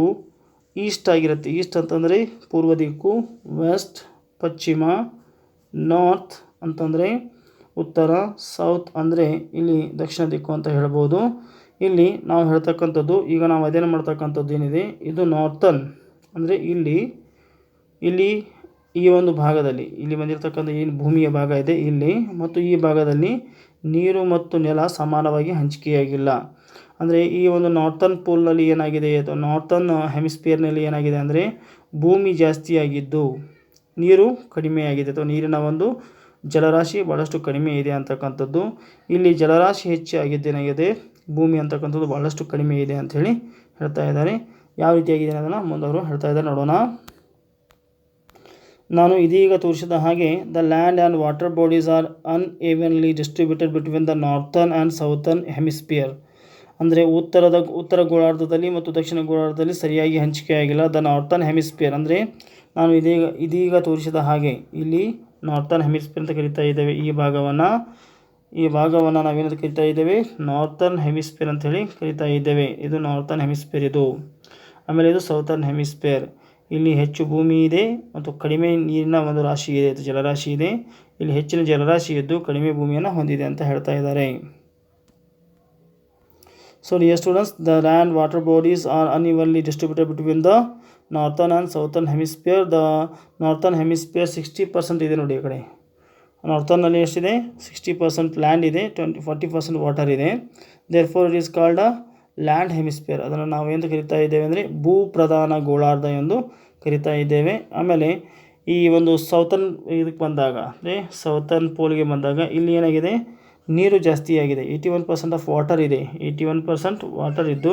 ಈಸ್ಟ್ ಆಗಿರುತ್ತೆ. ಈಸ್ಟ್ ಅಂತಂದರೆ ಪೂರ್ವ ದಿಕ್ಕು, ವೆಸ್ಟ್, ಪಶ್ಚಿಮ, ನಾರ್ತ್ ಅಂತಂದರೆ ಉತ್ತರ, ಸೌತ್ ಅಂದರೆ ಇಲ್ಲಿ ದಕ್ಷಿಣ ದಿಕ್ಕು ಅಂತ ಹೇಳ್ಬೋದು. ಇಲ್ಲಿ ನಾವು ಹೇಳ್ತಕ್ಕಂಥದ್ದು, ಈಗ ನಾವು ಅಧ್ಯಯನ ಮಾಡ್ತಕ್ಕಂಥದ್ದು ಏನಿದೆ, ಇದು ನಾರ್ತನ್ ಅಂದರೆ ಇಲ್ಲಿ ಇಲ್ಲಿ ಈ ಒಂದು ಭಾಗದಲ್ಲಿ, ಇಲ್ಲಿ ಬಂದಿರತಕ್ಕಂಥ ಏನು ಭೂಮಿಯ ಭಾಗ ಇದೆ ಇಲ್ಲಿ, ಮತ್ತು ಈ ಭಾಗದಲ್ಲಿ ನೀರು ಮತ್ತು ನೆಲ ಸಮಾನವಾಗಿ ಹಂಚಿಕೆಯಾಗಿಲ್ಲ. ಅಂದರೆ ಈ ಒಂದು ನಾರ್ತನ್ ಪೋಲ್ನಲ್ಲಿ ಏನಾಗಿದೆ? ಅಥವಾ ನಾರ್ತನ್ ಹೆಮಿಸ್ಪಿಯರ್ನಲ್ಲಿ ಏನಾಗಿದೆ ಅಂದರೆ ಭೂಮಿ ಜಾಸ್ತಿಯಾಗಿದ್ದು ನೀರು ಕಡಿಮೆಯಾಗಿದೆ ಅಥವಾ ನೀರಿನ ಒಂದು ಜಲರಾಶಿ ಭಾಳಷ್ಟು ಕಡಿಮೆ ಇದೆ ಅಂತಕ್ಕಂಥದ್ದು. ಇಲ್ಲಿ ಜಲರಾಶಿ ಹೆಚ್ಚಾಗಿದ್ದೇನಾಗಿದೆ ಭೂಮಿ ಅಂತಕ್ಕಂಥದ್ದು ಭಾಳಷ್ಟು ಕಡಿಮೆ ಇದೆ ಅಂಥೇಳಿ ಹೇಳ್ತಾ ಇದ್ದಾರೆ. ಯಾವ ರೀತಿಯಾಗಿದೆ ಅನ್ನೋದನ್ನು ಮುಂದವರು ಹೇಳ್ತಾ ಇದ್ದಾರೆ. ನೋಡೋಣ. ನಾನು ಇದೀಗ ತೋರಿಸಿದ ಹಾಗೆ the land and water bodies are unevenly distributed between the northern and southern hemisphere ಅಂದರೆ ಉತ್ತರದ ಉತ್ತರ ಗೋಳಾರ್ಧದಲ್ಲಿ ಮತ್ತು ದಕ್ಷಿಣ ಗೋಳಾರ್ಧದಲ್ಲಿ ಸರಿಯಾಗಿ ಹಂಚಿಕೆಯಾಗಿಲ್ಲ. ದ ನಾರ್ತನ್ ಹೆಮಿಸ್ಪಿಯರ್ ಅಂದರೆ ನಾನು ಇದೀಗ ಇದೀಗ ತೋರಿಸಿದ ಹಾಗೆ ಇಲ್ಲಿ ನಾರ್ತನ್ ಹೆಮಿಸ್ಪಿಯರ್ ಅಂತ ಕರಿತಾ ಇದ್ದೇವೆ. ಈ ಭಾಗವನ್ನು ಈ ಭಾಗವನ್ನು ನಾವೇನಂತ ಕರಿತಾ ಇದ್ದೇವೆ? ನಾರ್ತನ್ ಹೆಮಿಸ್ಪಿಯರ್ ಅಂಥೇಳಿ ಕರಿತಾ ಇದ್ದೇವೆ. ಇದು ನಾರ್ತನ್ ಹೆಮಿಸ್ಪಿಯರ್ ಇದು. ಆಮೇಲೆ ಇದು ಸೌತರ್ನ್ ಹೆಮಿಸ್ಪಿಯರ್. ಇಲ್ಲಿ ಹೆಚ್ಚು ಭೂಮಿ ಇದೆ ಮತ್ತು ಕಡಿಮೆ ನೀರಿನ ಒಂದು ರಾಶಿ ಇದೆ, ಜಲರಾಶಿ ಇದೆ. ಇಲ್ಲಿ ಹೆಚ್ಚಿನ ಜಲರಾಶಿ ಇದ್ದು ಕಡಿಮೆ ಭೂಮಿಯನ್ನು ಹೊಂದಿದೆ ಅಂತ ಹೇಳ್ತಾ ಇದ್ದಾರೆ. Dear students the land water bodies are unevenly distributed between the northern and southern hemisphere the northern hemisphere sixty percent ಇದೆ ನೋಡಿ ಈ ಕಡೆ. ನಾರ್ತರ್ನಲ್ಲಿ ಎಷ್ಟಿದೆ? ಸಿಕ್ಸ್ಟಿ ಪರ್ಸೆಂಟ್ ಲ್ಯಾಂಡ್ ಇದೆ ಟ್ವೆಂಟಿ ಫಾರ್ಟಿ ಪರ್ಸೆಂಟ್ ವಾಟರ್ ಇದೆ. Therefore it is called a land hemisphere ಅದನ್ನು ನಾವು ಏನು ಕರಿತಾ ಇದ್ದೇವೆ ಅಂದರೆ ಭೂ ಪ್ರಧಾನ ಗೋಳಾರ್ಧ ಎಂದು ಕರಿತಾ ಇದ್ದೇವೆ. ಆಮೇಲೆ ಈ ಒಂದು ಸೌತರ್ನ್ ಇದಕ್ಕೆ ಬಂದಾಗ, ಅಂದರೆ ಸೌತರ್ನ್ ಪೋಲ್ಗೆ ಬಂದಾಗ ಇಲ್ಲಿ ಏನಾಗಿದೆ? ನೀರು ಜಾಸ್ತಿಯಾಗಿದೆ eighty one percent of water ಇದೆ. ಏಯ್ಟಿ ಒನ್ ಪರ್ಸೆಂಟ್ ವಾಟರ್ ಇದ್ದು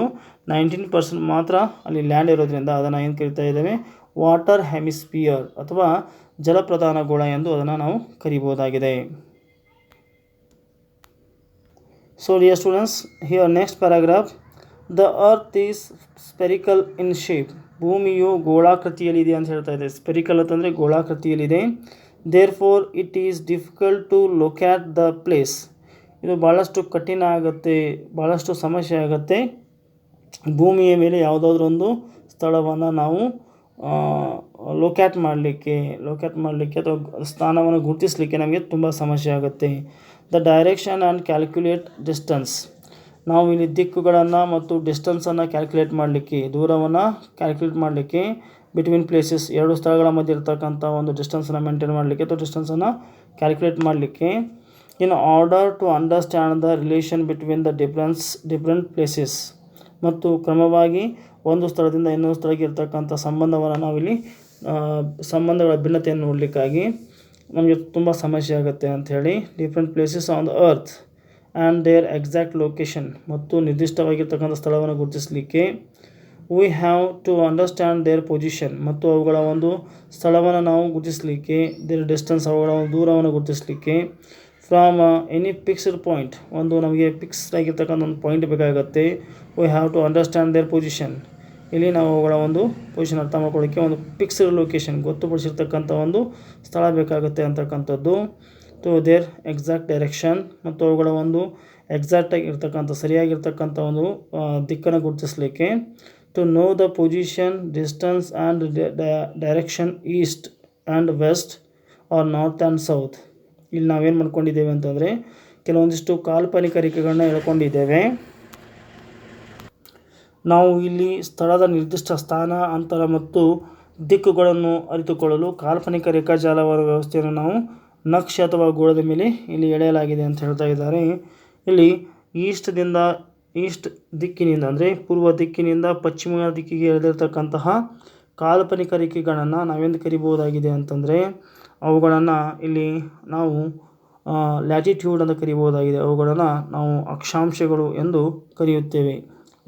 ನೈನ್ಟೀನ್ ಪರ್ಸೆಂಟ್ ಮಾತ್ರ ಅಲ್ಲಿ ಲ್ಯಾಂಡ್ ಇರೋದ್ರಿಂದ ಅದನ್ನು ಏನು ಕರಿತಾ ಇದ್ದೇವೆ? ವಾಟರ್ ಹೆಮಿಸ್ಫಿಯರ್ ಅಥವಾ ಜಲಪ್ರಧಾನ ಗೋಳ ಎಂದು ಅದನ್ನು ನಾವು ಕರಿಬೋದಾಗಿದೆ. So dear students here next paragraph the earth is spherical in shape ಭೂಮಿಯು ಗೋಳಾಕೃತಿಯಲ್ಲಿದೆ ಅಂತ ಹೇಳ್ತಾ ಇದೆ. ಸ್ಪೆರಿಕಲ್ ಅಂತಂದರೆ ಗೋಳಾಕೃತಿಯಲ್ಲಿದೆ. Therefore it is difficult to locate the place ಇದು ಭಾಳಷ್ಟು ಕಠಿಣ ಆಗುತ್ತೆ ಭಾಳಷ್ಟು ಸಮಸ್ಯೆ ಆಗುತ್ತೆ. ಭೂಮಿಯ ಮೇಲೆ ಯಾವುದಾದ್ರೂ ಒಂದು ಸ್ಥಳವನ್ನು ನಾವು ಲೊಕ್ಯಾಟ್ ಮಾಡಲಿಕ್ಕೆ ಲೊಕ್ಯಾಟ್ ಮಾಡಲಿಕ್ಕೆ ಅಥವಾ ಸ್ಥಾನವನ್ನು ಗುರುತಿಸಲಿಕ್ಕೆ ನಮಗೆ ತುಂಬ ಸಮಸ್ಯೆ ಆಗುತ್ತೆ. The direction and calculate distance. ನಾವು ಇಲ್ಲಿ ದಿಕ್ಕುಗಳನ್ನು ಮತ್ತು ಡಿಸ್ಟನ್ಸನ್ನು ಕ್ಯಾಲ್ಕುಲೇಟ್ ಮಾಡಲಿಕ್ಕೆ, ದೂರವನ್ನು ಕ್ಯಾಲ್ಕುಲೇಟ್ ಮಾಡಲಿಕ್ಕೆ, ಬಿಟ್ವೀನ್ ಪ್ಲೇಸಸ್ ಎರಡು ಸ್ಥಳಗಳ ಮಧ್ಯೆ ಇರ್ತಕ್ಕಂಥ ಒಂದು ಡಿಸ್ಟೆನ್ಸನ್ನು ಮೇಂಟೈನ್ ಮಾಡಲಿಕ್ಕೆ ಅಥವಾ ಡಿಸ್ಟೆನ್ಸನ್ನು ಕ್ಯಾಲ್ಕುಲೇಟ್ ಮಾಡಲಿಕ್ಕೆ in order to understand the relation between the difference different places ಮತ್ತು ಕ್ರಮವಾಗಿ ಒಂದು ಸ್ಥಳದಿಂದ ಇನ್ನೊಂದು ಸ್ಥಳಕ್ಕೆ ಇರ್ತಕ್ಕಂಥ ಸಂಬಂಧವನ್ನು ನಾವಿಲ್ಲಿ ಸಂಬಂಧಗಳ ಭಿನ್ನತೆಯನ್ನು ನೋಡಲಿಕ್ಕಾಗಿ ನಮಗೆ ತುಂಬ ಸಮಸ್ಯೆ ಆಗುತ್ತೆ ಅಂಥೇಳಿ different places on the earth and their exact location ಮತ್ತು ನಿರ್ದಿಷ್ಟವಾಗಿರ್ತಕ್ಕಂಥ ಸ್ಥಳವನ್ನು ಗುರುತಿಸಲಿಕ್ಕೆ we have to understand their position ಮತ್ತು ಅವುಗಳ ಒಂದು ಸ್ಥಳವನ್ನು ನಾವು ಗುರುತಿಸಲಿಕ್ಕೆ ದೇರ್ ಡಿಸ್ಟೆನ್ಸ್ ಅವುಗಳ ಒಂದು ದೂರವನ್ನು ಗುರುತಿಸಲಿಕ್ಕೆ ಫ್ರಾಮ್ ಎನಿ ಫಿಕ್ಸ್ಡ್ ಪಾಯಿಂಟ್ ಒಂದು ನಮಗೆ ಫಿಕ್ಸ್ಡ್ ಆಗಿರ್ತಕ್ಕಂಥ ಒಂದು ಪಾಯಿಂಟ್ ಬೇಕಾಗುತ್ತೆ. Why have to understand their position ಇಲ್ಲಿ ನಾವು ಅವುಗಳ ಒಂದು ಪೊಸಿಷನ್ ಅರ್ಥ ಮಾಡ್ಕೊಳ್ಳೋಕ್ಕೆ ಒಂದು ಫಿಕ್ಸ್ಡ್ ಲೊಕೇಶನ್ ಗೊತ್ತುಪಡಿಸಿರ್ತಕ್ಕಂಥ ಒಂದು ಸ್ಥಳ ಬೇಕಾಗುತ್ತೆ ಅಂತಕ್ಕಂಥದ್ದು. ಟು ದೇರ್ ಎಕ್ಸಾಕ್ಟ್ ಡೈರೆಕ್ಷನ್ ಮತ್ತು ಅವುಗಳ ಒಂದು ಎಕ್ಸಾಕ್ಟಾಗಿ ಇರ್ತಕ್ಕಂಥ ಸರಿಯಾಗಿರ್ತಕ್ಕಂಥ ಒಂದು ದಿಕ್ಕನ್ನು ಗುರುತಿಸಲಿಕ್ಕೆ. To know the position distance and direction east and west or north and south ಇಲ್ಲಿ ನಾವೇನು ಮಾಡ್ಕೊಂಡಿದ್ದೇವೆ ಅಂತಂದರೆ ಕೆಲವೊಂದಿಷ್ಟು ಕಾಲ್ಪನಿಕ ರೇಖೆಗಳನ್ನ ಹೇಳ್ಕೊಂಡಿದ್ದೇವೆ ನಾವು ಇಲ್ಲಿ ಸ್ಥಳದ ನಿರ್ದಿಷ್ಟ ಸ್ಥಾನ, ಅಂತರ ಮತ್ತು ದಿಕ್ಕುಗಳನ್ನು ಅರಿತುಕೊಳ್ಳಲು ಕಾಲ್ಪನಿಕ ರೇಖಾಜಾಲವಾದ ವ್ಯವಸ್ಥೆಯನ್ನು ನಾವು ನಕ್ಷೆ ಅಥವಾ ಗೋಳದ ಮೇಲೆ ಇಲ್ಲಿ ಎಳೆಯಲಾಗಿದೆ ಅಂತ ಹೇಳ್ತಾ ಇದ್ದಾರೆ. ಇಲ್ಲಿ ಈಸ್ಟ್ದಿಂದ ಈಸ್ಟ್ ದಿಕ್ಕಿನಿಂದ ಅಂದರೆ ಪೂರ್ವ ದಿಕ್ಕಿನಿಂದ ಪಶ್ಚಿಮ ದಿಕ್ಕಿಗೆ ಎಳೆದಿರ್ತಕ್ಕಂತಹ ಕಾಲ್ಪನಿಕ ರೇಖೆಗಳನ್ನು ನಾವೆಂದು ಕರಿಬೋದಾಗಿದೆ ಅಂತಂದರೆ ಅವುಗಳನ್ನು ಇಲ್ಲಿ ನಾವು ಲ್ಯಾಟಿಟ್ಯೂಡ್ ಅಂತ ಕರಿಬೋದಾಗಿದೆ ಅವುಗಳನ್ನು ನಾವು ಅಕ್ಷಾಂಶಗಳು ಎಂದು ಕರೆಯುತ್ತೇವೆ.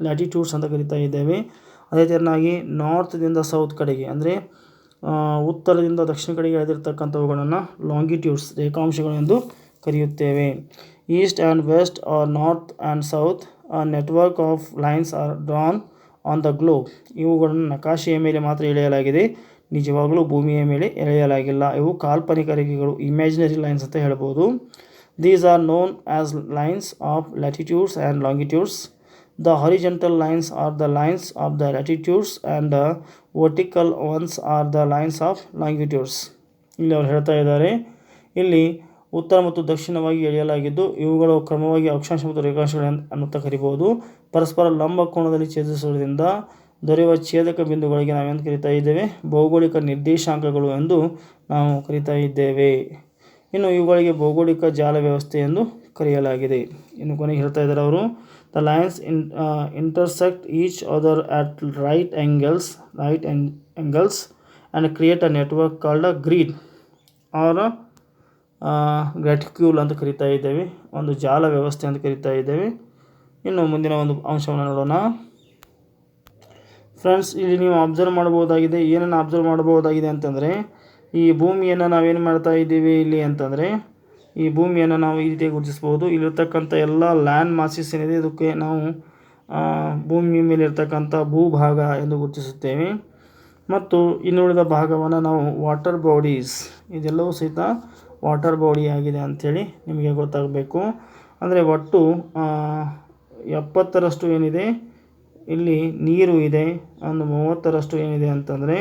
ಲ್ಯಾಟಿಟ್ಯೂಡ್ಸ್ ಅಂತ ಕರಿತಾ ಇದ್ದೇವೆ. ಅದೇ ತೆರನಾಗಿ ನಾರ್ತ್ದಿಂದ ಸೌತ್ ಕಡೆಗೆ, ಅಂದರೆ ಉತ್ತರದಿಂದ ದಕ್ಷಿಣ ಕಡೆಗೆ ಎಳೆದಿರ್ತಕ್ಕಂಥವುಗಳನ್ನು ಲಾಂಗಿಟ್ಯೂಡ್ಸ್ ರೇಖಾಂಶಗಳು ಎಂದು ಕರೆಯುತ್ತೇವೆ. East and west or north and south a network of lines are drawn on the globe ಇವುಗಳನ್ನು ನಕಾಶೆಯ ಮೇಲೆ ಮಾತ್ರ ಎಳೆಯಲಾಗಿದೆ. ನಿಜವಾಗಲೂ ಭೂಮಿಯ ಮೇಲೆ ಎಳೆಯಲಾಗಿಲ್ಲ. ಇವು ಕಾಲ್ಪನಿಕ ರೇಖೆಗಳು ಇಮ್ಯಾಜಿನರಿ ಲೈನ್ಸ್ ಅಂತ ಹೇಳ್ಬೋದು. These are known as lines of latitudes and longitudes the horizontal lines are the lines of the latitudes and the vertical ones are the lines of longitudes ಇಲ್ಲಿ ಅವ್ರು ಹೇಳ್ತಾ ಇದ್ದಾರೆ, ಇಲ್ಲಿ ಉತ್ತರ ಮತ್ತು ದಕ್ಷಿಣವಾಗಿ ಎಳೆಯಲಾಗಿದ್ದು, ಇವುಗಳು ಕ್ರಮವಾಗಿ ಅಕ್ಷಾಂಶ ಮತ್ತು ರೇಖಾಂಶಗಳು ಅನ್ನುತ್ತಾ ಕರಿಬಹುದು ಪರಸ್ಪರ ಲಂಬ ಕೋಣದಲ್ಲಿ ಛೇದಿಸುವುದರಿಂದ ದೊರೆಯುವ ಛೇದಕ ಬಿಂದುಗಳಿಗೆ ನಾವೇನು ಕರಿತಾ ಇದ್ದೇವೆ? ಭೌಗೋಳಿಕ ನಿರ್ದೇಶಾಂಕಗಳು ಎಂದು ನಾವು ಕರಿತಾ ಇದ್ದೇವೆ. ಇನ್ನು ಇವುಗಳಿಗೆ ಭೌಗೋಳಿಕ ಜಾಲ ವ್ಯವಸ್ಥೆ ಎಂದು ಕರೆಯಲಾಗಿದೆ. ಇನ್ನು ಕೊನೆಗೆ ಹೇಳ್ತಾ ಇದ್ದಾರೆ ಅವರು the lines in intersect each other at right angles right angles and create a network called a grid or graticule ಅಂತ ಕರಿತಾ ಇದ್ದೇವೆ. ಒಂದು ಜಾಲ ವ್ಯವಸ್ಥೆ ಅಂತ ಕರಿತಾ ಇದ್ದೇವೆ. ಇನ್ನು ಮುಂದಿನ ಒಂದು ಅಂಶವನ್ನು ನೋಡೋಣ. ಫ್ರೆಂಡ್ಸ್ ಇಲ್ಲಿ ನೀವು ಅಬ್ಸರ್ವ್ ಮಾಡ್ಬೋದಾಗಿದೆ ಏನನ್ನು ಅಬ್ಸರ್ವ್ ಮಾಡ್ಬೋದಾಗಿದೆ ಅಂತಂದರೆ, ಈ ಭೂಮಿಯನ್ನು ನಾವೇನು ಮಾಡ್ತಾ ಇದ್ದೀವಿ ಇಲ್ಲಿ ಅಂತಂದರೆ, ಈ ಭೂಮಿಯನ್ನು ನಾವು ಈ ರೀತಿಯಾಗಿ ಗುರುತಿಸ್ಬೋದು ಇಲ್ಲಿರ್ತಕ್ಕಂಥ ಎಲ್ಲ ಲ್ಯಾಂಡ್ ಮಾಸಿಸ್ ಏನಿದೆ, ಇದಕ್ಕೆ ನಾವು ಭೂಮಿ ಮೇಲೆ ಇರ್ತಕ್ಕಂಥ ಭೂಭಾಗ ಎಂದು ಗುರುತಿಸುತ್ತೇವೆ. ಮತ್ತು ಇನ್ನುಳಿದ ಭಾಗವನ್ನು ನಾವು ವಾಟರ್ ಬಾಡೀಸ್ ಇದೆಲ್ಲವೂ ಸಹಿತ ವಾಟರ್ ಬಾಡಿ ಆಗಿದೆ ಅಂಥೇಳಿ ನಿಮಗೆ ಗೊತ್ತಾಗಬೇಕು. ಅಂದರೆ ಒಟ್ಟು ಎಪ್ಪತ್ತರಷ್ಟು ಏನಿದೆ ಇಲ್ಲಿ ನೀರು ಇದೆ, ಒಂದು ಮೂವತ್ತರಷ್ಟು ಏನಿದೆ ಅಂತಂದರೆ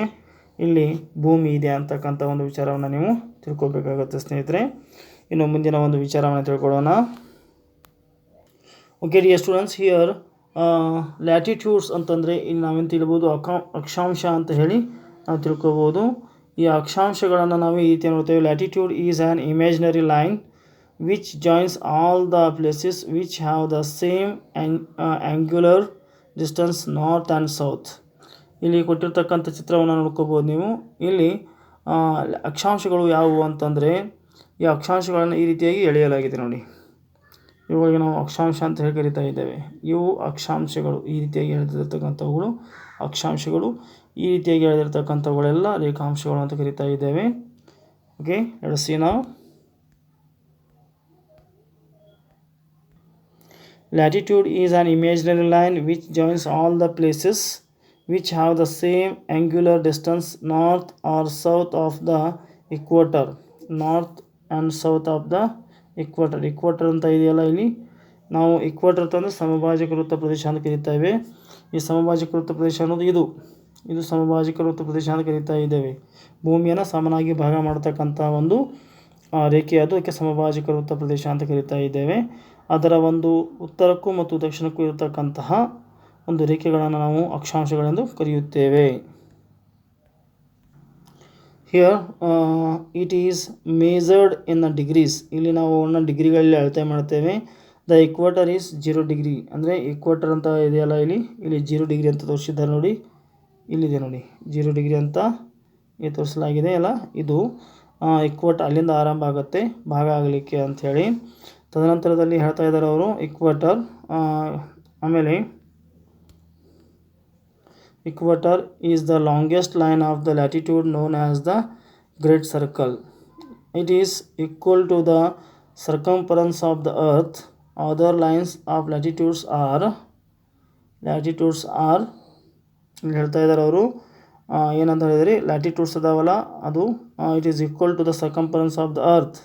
ಇಲ್ಲಿ ಭೂಮಿ ಇದೆ ಅಂತಕ್ಕಂಥ ಒಂದು ವಿಚಾರವನ್ನು ನೀವು ತಿಳ್ಕೊಬೇಕಾಗುತ್ತೆ ಸ್ನೇಹಿತರೆ. ಇನ್ನು ಮುಂದಿನ ಒಂದು ವಿಚಾರವನ್ನು ತಿಳ್ಕೊಳ್ಳೋಣ. Okay dear students here latitudes ಅಂತಂದರೆ ಇಲ್ಲಿ ನಾವೇನು ತಿಳ್ಬೋದು? ಅಕ್ಷ ಅಕ್ಷಾಂಶ ಅಂತ ಹೇಳಿ ನಾವು ತಿಳ್ಕೊಬೋದು. ಈ ಅಕ್ಷಾಂಶಗಳನ್ನು ನಾವು ಈ ರೀತಿ ನೋಡ್ತೇವೆ. Latitude is an imaginary line which joins all the places which have the same angular distance north and south. ಇಲ್ಲಿ ಕೊಟ್ಟಿರ್ತಕ್ಕಂಥ ಚಿತ್ರವನ್ನು ನೋಡ್ಕೋಬೋದು ನೀವು. ಇಲ್ಲಿ ಅಕ್ಷಾಂಶಗಳು ಯಾವುವು ಅಂತಂದರೆ, ಈ ಅಕ್ಷಾಂಶಗಳನ್ನು ಈ ರೀತಿಯಾಗಿ ಎಳೆಯಲಾಗಿದೆ ನೋಡಿ. ಇವುಗಳಿಗೆ ನಾವು ಅಕ್ಷಾಂಶ ಅಂತ ಹೇಳಿ ಕರಿತಾ ಇದ್ದೇವೆ. ಇವು ಅಕ್ಷಾಂಶಗಳು. ಈ ರೀತಿಯಾಗಿ ಎಳೆದಿರ್ತಕ್ಕಂಥವುಗಳು ಅಕ್ಷಾಂಶಗಳು. ಈ ರೀತಿಯಾಗಿ ಎಳೆದಿರ್ತಕ್ಕಂಥವುಗಳೆಲ್ಲ ರೇಖಾಂಶಗಳು ಅಂತ ಕರಿತಾ ಇದ್ದೇವೆ. ಓಕೆ ಸಿ ನಾವು. Latitude is an imaginary line which joins all the places which have the same angular distance north or south of the equator. North and south of the equator. equator ಅಂತ ಇದೆಯಲ್ಲ ಇಲ್ಲಿ ನಾವು ಇಕ್ವಾಟರ್ ಅಂತಂದರೆ ಸಮಭಾಜಕ ವೃತ್ತ ಪ್ರದೇಶ ಅಂತ ಕರೀತೇವೆ ಈ ಸಮಭಾಜಕ ವೃತ್ತ ಪ್ರದೇಶ ಅನ್ನೋದು ಇದು ಇದು ಸಮಭಾಜಕ ವೃತ್ತ ಪ್ರದೇಶ ಅಂತ ಕರೀತಾ ಇದ್ದೇವೆ ಭೂಮಿಯನ್ನು ಸಮನಾಗಿ ಭಾಗ ಮಾಡತಕ್ಕಂಥ ಒಂದು ರೇಖೆ ಅದು ಅದಕ್ಕೆ ಸಮಭಾಜಕ ವೃತ್ತ ಪ್ರದೇಶ ಅಂತ ಕರೀತಾ ಇದ್ದೇವೆ ಅದರ ಒಂದು ಉತ್ತರಕ್ಕೂ ಮತ್ತು ದಕ್ಷಿಣಕ್ಕೂ ಇರತಕ್ಕಂತಹ ಒಂದು ರೇಖೆಗಳನ್ನು ನಾವು ಅಕ್ಷಾಂಶಗಳೆಂದು ಕರೆಯುತ್ತೇವೆ. Here it is measured in the degrees ಇಲ್ಲಿ ನಾವು ಅವನ್ನ ಡಿಗ್ರಿಗಳಲ್ಲಿ ಅಳತೆ ಮಾಡ್ತೇವೆ. The equator is zero degree ಅಂದರೆ ಇಕ್ವಾಟರ್ ಅಂತ ಇದೆಯಲ್ಲ ಇಲ್ಲಿ? ಇಲ್ಲಿ ಜೀರೋ ಡಿಗ್ರಿ ಅಂತ ತೋರಿಸಿದ್ದಾರೆ ನೋಡಿ. ಇಲ್ಲಿದೆ ನೋಡಿ. ಜೀರೋ ಡಿಗ್ರಿ ಅಂತ ಇಲ್ಲಿ ತೋರಿಸಲಾಗಿದೆ ಅಲ್ಲ. ಇದು ಇಕ್ವಟ್ ಅಲ್ಲಿಂದ ಆರಂಭ ಆಗುತ್ತೆ. ಭಾಗ ಆಗಲಿಕ್ಕೆ ಅಂಥೇಳಿ. ತದನಂತರದಲ್ಲಿ ಹೇಳ್ತಾ ಇದ್ದಾರೆ ಅವರು ಇಕ್ವಟರ್ ಆಮೇಲೆ equator is the longest line of the latitude known as the great circle. It is equal to the circumference of the earth. Other lines of latitudes are latitudes are ಹೇಳ್ತಾ ಇದ್ದಾರೆ ಅವರು. ಏನಂತ ಹೇಳಿದ್ರಿ? ಲ್ಯಾಟಿಟ್ಯೂಡ್ಸ್ ಅದಾವಲ್ಲ, ಅದು it is equal to the circumference of the earth.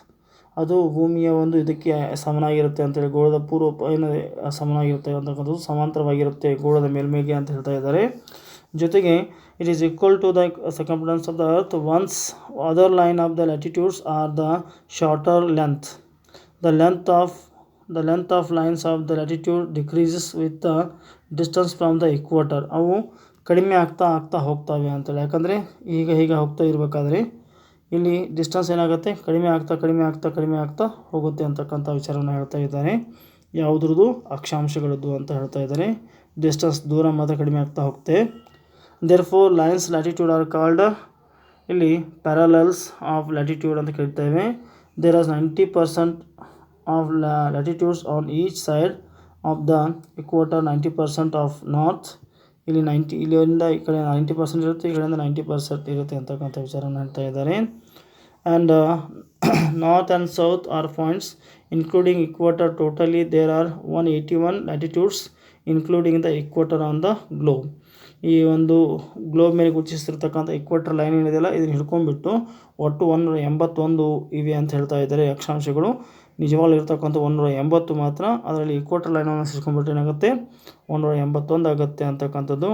ಅದು ಭೂಮಿಯ ಒಂದು ಇದಕ್ಕೆ ಸಮನಾಗಿರುತ್ತೆ ಅಂತೇಳಿ ಗೋಳದ ಪೂರ್ವ ಏನು ಸಮನಾಗಿರುತ್ತೆ ಅಂತಕ್ಕಂಥದ್ದು ಸಮಾಂತರವಾಗಿರುತ್ತೆ ಗೋಳದ ಮೇಲ್ಮೈಗೆ ಅಂತ ಹೇಳ್ತಾ ಇದ್ದಾರೆ. ಜೊತೆಗೆ it is equal to the circumference of the earth ones other line of the latitudes are the shorter length the length of the length of lines of the latitude decreases with the distance from the equator. ಅವು ಕಡಿಮೆ ಆಗ್ತಾ ಆಗ್ತಾ ಹೋಗ್ತವೆ ಅಂತೇಳಿ ಯಾಕಂದರೆ ಈಗ ಹೀಗೆ ಹೋಗ್ತಾ ಇರಬೇಕಾದ್ರೆ ಇಲ್ಲಿ ಡಿಸ್ಟೆನ್ಸ್ ಏನಾಗುತ್ತೆ? ಕಡಿಮೆ ಆಗ್ತಾ ಕಡಿಮೆ ಆಗ್ತಾ ಕಡಿಮೆ ಆಗ್ತಾ ಹೋಗುತ್ತೆ ಅಂತಕ್ಕಂಥ ವಿಚಾರವನ್ನು ಹೇಳ್ತಾ ಇದ್ದಾರೆ. ಯಾವುದ್ರದ್ದು? ಅಕ್ಷಾಂಶಗಳದ್ದು ಅಂತ ಹೇಳ್ತಾ ಇದ್ದಾರೆ. ಡಿಸ್ಟೆನ್ಸ್ ದೂರ ಮಾತ್ರ ಕಡಿಮೆ ಆಗ್ತಾ ಹೋಗುತ್ತೆ. Therefore lines latitude are called ಇಲ್ಲಿ ಪ್ಯಾರಲಲ್ಸ್ ಆಫ್ ಲ್ಯಾಟಿಟ್ಯೂಡ್ ಅಂತ ಕರಿತೇವೆ there as ninety percent of latitudes on each side of the equator ninety percent of north ಇಲ್ಲಿ ನೈಂಟಿ ಇಲ್ಲಿಂದ ಈ ಕಡೆ ನೈಂಟಿ ಪರ್ಸೆಂಟ್ ಇರುತ್ತೆ, ಈ ಕಡೆಯಿಂದ ನೈಂಟಿ ಪರ್ಸೆಂಟ್ ಇರುತ್ತೆ ಅಂತಕ್ಕಂಥ ವಿಚಾರವನ್ನು ಹೇಳ್ತಾ ಇದ್ದಾರೆ. North and south are points including equator totally there are one eighty one latitudes including the equator on the globe ಈ ಒಂದು ಗ್ಲೋಬ್ ಮೇಲೆ ಗುರುತಿಸಿರ್ತಕ್ಕಂಥ ಇಕ್ವೇಟರ್ ಲೈನ್ ಏನಿದೆಯಲ್ಲ, ಇದನ್ನು ಹಿಡ್ಕೊಂಡ್ಬಿಟ್ಟು ಒಟ್ಟು ಒಂದೂರ ಎಂಬತ್ತೊಂದು ಇವೆ ಅಂತ ಹೇಳ್ತಾ ಇದ್ದಾರೆ ಅಕ್ಷಾಂಶಗಳು. ನಿಜವಾಗ್ಲೂ ಇರ್ತಕ್ಕಂಥ ಒಂದೂರ ಎಂಬತ್ತು ಮಾತ್ರ, ಅದರಲ್ಲಿ ಇಕ್ವೇಟರ್ ಲೈನನ್ನು ಸೇರಿಸ್ಕೊಂಡ್ಬಿಟ್ಟು ಏನಾಗುತ್ತೆ? ಒಂದೂರ ಎಂಬತ್ತೊಂದು ಆಗುತ್ತೆ ಅಂತಕ್ಕಂಥದ್ದು.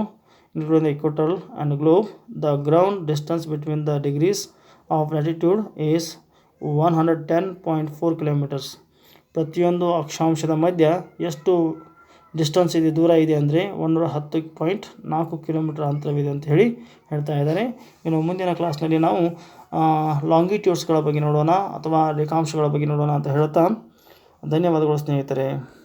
Equator and globe the ground distance between the ground distance between the degrees of latitude is 110.4 kilometers. ಪ್ರತಿಯೊಂದು ಅಕ್ಷಾಂಶದ ಮಧ್ಯ ಎಷ್ಟು ಡಿಸ್ಟೆನ್ಸ್ ಇದೆ, ದೂರ ಇದೆ ಅಂದರೆ ಒಂದೂರ ಹತ್ತು ಪಾಯಿಂಟ್ ನಾಲ್ಕು ಕಿಲೋಮೀಟರ್ ಅಂತರವಿದೆ ಅಂತ ಹೇಳಿ ಹೇಳ್ತಾ ಇದ್ದಾರೆ. ಇನ್ನು ಮುಂದಿನ ಕ್ಲಾಸ್ನಲ್ಲಿ ನಾವು ಲಾಂಗಿಟ್ಯೂಡ್ಸ್ಗಳ ಬಗ್ಗೆ ನೋಡೋಣ ಅಥವಾ ರೇಖಾಂಶಗಳ ಬಗ್ಗೆ ನೋಡೋಣ ಅಂತ ಹೇಳ್ತಾ ಧನ್ಯವಾದಗಳು ಸ್ನೇಹಿತರೆ.